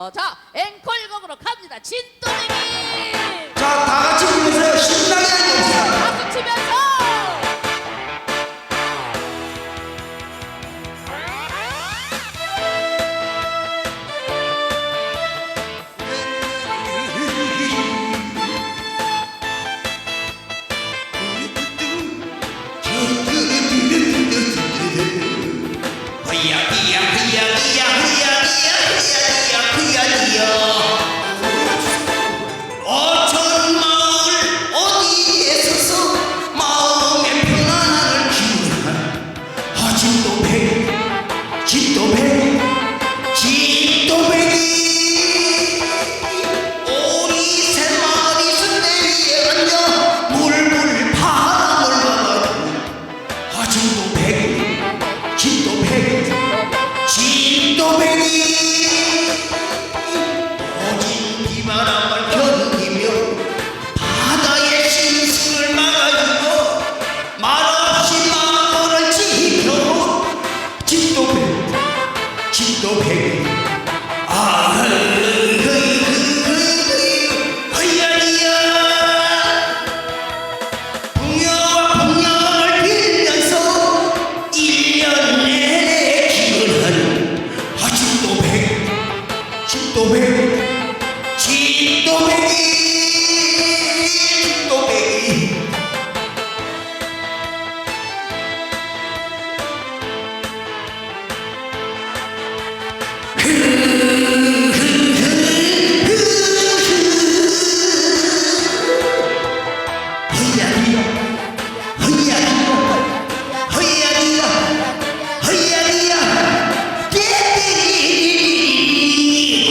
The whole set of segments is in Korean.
어, 자 앵콜 곡으로 갑니다. 진또 tomei.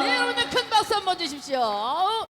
네, 여러분들 큰 박수 한번 주십시오.